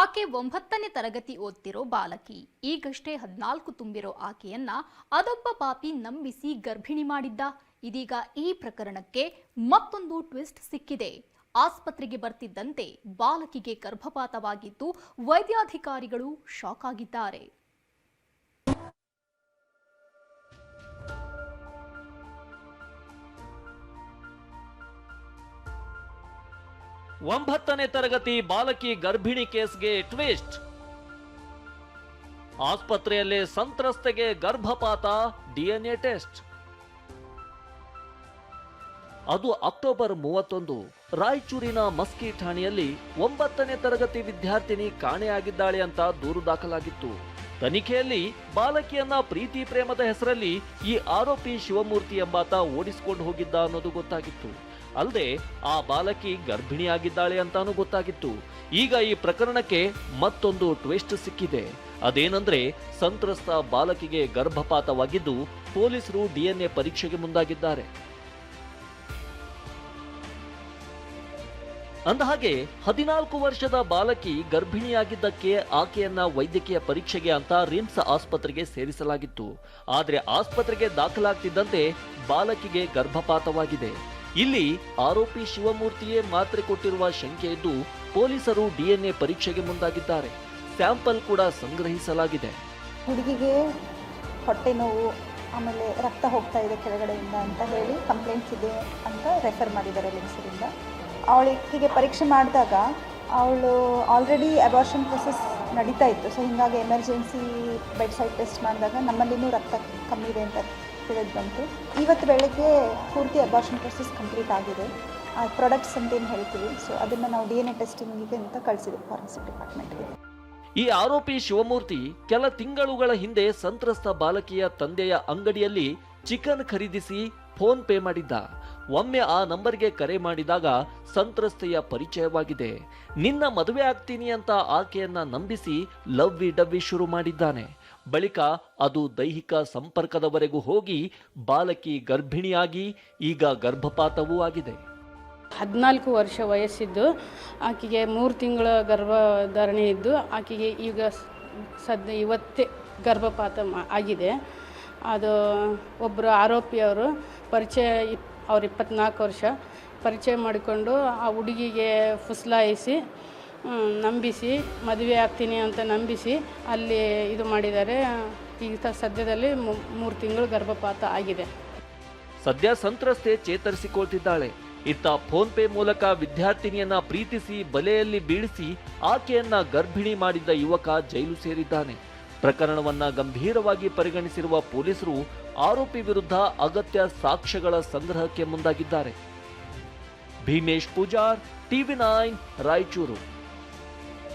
ಆಕೆ ಒಂಬತ್ತನೇ ತರಗತಿ ಓದ್ತಿರೋ ಬಾಲಕಿ. ಈಗಷ್ಟೇ ಹದಿನಾಲ್ಕು ತುಂಬಿರೋ ಆಕೆಯನ್ನ ಅದೊಬ್ಬ ಪಾಪಿ ನಂಬಿಸಿ ಗರ್ಭಿಣಿ ಮಾಡಿದ್ದ. ಇದೀಗ ಈ ಪ್ರಕರಣಕ್ಕೆ ಮತ್ತೊಂದು ಟ್ವಿಸ್ಟ್ ಸಿಕ್ಕಿದೆ. ಆಸ್ಪತ್ರೆಗೆ ಬರ್ತಿದ್ದಂತೆ ಬಾಲಕಿಗೆ ಗರ್ಭಪಾತವಾಗಿದ್ದು ವೈದ್ಯಾಧಿಕಾರಿಗಳು ಶಾಕ್ ಆಗಿದ್ದಾರೆ. ಒಂಬತ್ತನೇ ತರಗತಿ ಬಾಲಕಿ ಗರ್ಭಿಣಿ ಕೇಸ್ಗೆ ಟ್ವಿಸ್ಟ್. ಆಸ್ಪತ್ರೆಯಲ್ಲಿ ಸಂತ್ರಸ್ತೆಗೆ ಗರ್ಭಪಾತ, ಡಿಎನ್ಎ ಟೆಸ್ಟ್. ಅದು ಅಕ್ಟೋಬರ್ ಮೂವತ್ತೊಂದು, ರಾಯಚೂರಿನ ಮಸ್ಕಿ ಠಾಣೆಯಲ್ಲಿ ಒಂಬತ್ತನೇ ತರಗತಿ ವಿದ್ಯಾರ್ಥಿನಿ ಕಾಣೆಯಾಗಿದ್ದಾಳೆ ಅಂತ ದೂರು ದಾಖಲಾಗಿತ್ತು. ತನಿಖೆಯಲ್ಲಿ ಬಾಲಕಿಯನ್ನ ಪ್ರೀತಿ ಪ್ರೇಮದ ಹೆಸರಲ್ಲಿ ಈ ಆರೋಪಿ ಶಿವಮೂರ್ತಿ ಎಂಬಾತ ಓಡಿಸಿಕೊಂಡು ಹೋಗಿದ್ದ ಅನ್ನೋದು ಗೊತ್ತಾಗಿತ್ತು. ಅಲ್ಲದೆ ಆ ಬಾಲಕಿ ಗರ್ಭಿಣಿಯಾಗಿದ್ದಾಳೆ ಅಂತಾನೂ ಗೊತ್ತಾಗಿತ್ತು. ಈಗ ಈ ಪ್ರಕರಣಕ್ಕೆ ಮತ್ತೊಂದು ಟ್ವಿಸ್ಟ್ ಸಿಕ್ಕಿದೆ. ಅದೇನಂದ್ರೆ, ಸಂತ್ರಸ್ತ ಬಾಲಕಿಗೆ ಗರ್ಭಪಾತವಾಗಿದ್ದು ಪೊಲೀಸರು ಡಿಎನ್ಎ ಪರೀಕ್ಷೆಗೆ ಮುಂದಾಗಿದ್ದಾರೆ. ಅಂದಹಾಗೆ ಹದಿನಾಲ್ಕು ವರ್ಷದ ಬಾಲಕಿ ಗರ್ಭಿಣಿಯಾಗಿದ್ದಕ್ಕೆ ಆಕೆಯನ್ನ ವೈದ್ಯಕೀಯ ಪರೀಕ್ಷೆಗೆ ಅಂತ ರಿಮ್ಸ್ ಆಸ್ಪತ್ರೆಗೆ ಸೇರಿಸಲಾಗಿತ್ತು. ಆದರೆ ಆಸ್ಪತ್ರೆಗೆ ದಾಖಲಾಗ್ತಿದ್ದಂತೆ ಬಾಲಕಿಗೆ ಗರ್ಭಪಾತವಾಗಿದೆ. ಇಲ್ಲಿ ಆರೋಪಿ ಶಿವಮೂರ್ತಿಯೇ ಮಾತ್ರೆ ಕೊಟ್ಟಿರುವ ಶಂಕೆ ಇದ್ದು ಪೊಲೀಸರು ಡಿಎನ್ಎ ಪರೀಕ್ಷೆಗೆ ಮುಂದಾಗಿದ್ದಾರೆ. ಸ್ಯಾಂಪಲ್ ಕೂಡ ಸಂಗ್ರಹಿಸಲಾಗಿದೆ. ಹುಡುಗಿಗೆ ಹೊಟ್ಟೆ ನೋವು, ಆಮೇಲೆ ರಕ್ತ ಹೋಗ್ತಾ ಇದೆ ಕೆಳಗಡೆಯಿಂದ ಅಂತ ಹೇಳಿ ಕಂಪ್ಲೇಂಟ್ಸ್ ಇದೆ ಅಂತ ರೆಫರ್ ಮಾಡಿದ್ದಾರೆ ಲಿಮ್ಸರಿಂದ ಅವಳಿಗೆ ಪರೀಕ್ಷೆ ಮಾಡಿದಾಗ ಅವಳು ಆಲ್ರೆಡಿ ಅಬಾರ್ಷನ್ ಪ್ರೊಸೆಸ್ ನಡೀತಾ ಇತ್ತು. ಸೊ ಹೀಗಾಗಿ ಎಮರ್ಜೆನ್ಸಿ ಬೆಡ್ ಸೈಡ್ ಟೆಸ್ಟ್ ಮಾಡಿದಾಗ ನಮ್ಮಲ್ಲಿನೂ ರಕ್ತ ಕಮ್ಮಿ ಇದೆ ಅಂತ ತಿಳಿದು ಬಂತು. ಇವತ್ತು ಬೆಳಗ್ಗೆ ಪೂರ್ತಿ ಅಬಾರ್ಷನ್ ಪ್ರೊಸೆಸ್ ಕಂಪ್ಲೀಟ್ ಆಗಿದೆ. ಆ ಪ್ರಾಡಕ್ಟ್ಸ್ ಅಂತ ಏನು ಹೇಳ್ತೀವಿ? ಸೊ ಅದನ್ನು ನಾವು ಡಿ ಎನ್ ಎ ಟೆಸ್ಟಿಂಗಿಗೆ ಅಂತ ಕಳಿಸಿದ್ವಿ ಫಾರೆನ್ಸಿಕ್ ಡಿಪಾರ್ಟ್ಮೆಂಟ್ಗೆ ಈ ಆರೋಪಿ ಶಿವಮೂರ್ತಿ ಕೆಲ ತಿಂಗಳುಗಳ ಹಿಂದೆ ಸಂತ್ರಸ್ತ ಬಾಲಕಿಯ ತಂದೆಯ ಅಂಗಡಿಯಲ್ಲಿ ಚಿಕನ್ ಖರೀದಿಸಿ ಫೋನ್ ಪೇ ಮಾಡಿದ್ದ. ಒಮ್ಮೆ ಆ ನಂಬರ್ಗೆ ಕರೆ ಮಾಡಿದಾಗ ಸಂತ್ರಸ್ತೆಯ ಪರಿಚಯವಾಗಿದೆ. ನಿನ್ನ ಮದುವೆ ಆಗ್ತೀನಿ ಅಂತ ಆಕೆಯನ್ನ ನಂಬಿಸಿ ಲವ್ವಿ ಡವ್ವಿ ಶುರು ಮಾಡಿದ್ದಾನೆ. ಬಳಿಕ ಅದು ದೈಹಿಕ ಸಂಪರ್ಕದವರೆಗೂ ಹೋಗಿ ಬಾಲಕಿ ಗರ್ಭಿಣಿಯಾಗಿ, ಈಗ ಗರ್ಭಪಾತವೂ ಆಗಿದೆ. ಹದಿನಾಲ್ಕು ವರ್ಷ ವಯಸ್ಸಿದ್ದು. ಆಕೆಗೆ ಮೂರು ತಿಂಗಳ ಗರ್ಭಧಾರಣೆ ಇದ್ದು, ಆಕೆಗೆ ಈಗ ಸದ್ಯ ಇವತ್ತೇ ಗರ್ಭಪಾತ ಆಗಿದೆ. ಅದು ಒಬ್ಬರು ಆರೋಪಿಯವರು ಪರಿಚಯ ಇಪ್, ಅವ್ರು ಇಪ್ಪತ್ನಾಲ್ಕು ವರ್ಷ. ಪರಿಚಯ ಮಾಡಿಕೊಂಡು ಆ ಹುಡುಗಿಗೆ ಫುಸ್ಲಾಯಿಸಿ ನಂಬಿಸಿ, ಮದುವೆ ಆಗ್ತೀನಿ ಅಂತ ನಂಬಿಸಿ ಅಲ್ಲಿ ಇದು ಮಾಡಿದ್ದಾರೆ. ಈಗ ಸದ್ಯದಲ್ಲಿ ಮೂರು ತಿಂಗಳು ಗರ್ಭಪಾತ ಆಗಿದೆ. ಸದ್ಯ ಸಂತ್ರಸ್ತೆ ಚೇತರಿಸಿಕೊಳ್ತಿದ್ದಾಳೆ. ಇತ್ತ ಫೋನ್ ಪೇ ಮೂಲಕ ವಿದ್ಯಾರ್ಥಿನಿಯನ್ನ ಪ್ರೀತಿಸಿ, ಬಲೆಯಲ್ಲಿ ಬೀಳಿಸಿ ಆಕೆಯನ್ನ ಗರ್ಭಿಣಿ ಮಾಡಿದ್ದ ಯುವಕ ಜೈಲು ಸೇರಿದ್ದಾನೆ. ಪ್ರಕರಣವನ್ನ ಗಂಭೀರವಾಗಿ ಪರಿಗಣಿಸಿರುವ ಪೊಲೀಸರು ಆರೋಪಿ ವಿರುದ್ಧ ಅಗತ್ಯ ಸಾಕ್ಷ್ಯಗಳ ಸಂಗ್ರಹಕ್ಕೆ ಮುಂದಾಗಿದ್ದಾರೆ. Bheemesh Pujar, TV nine, Raichur.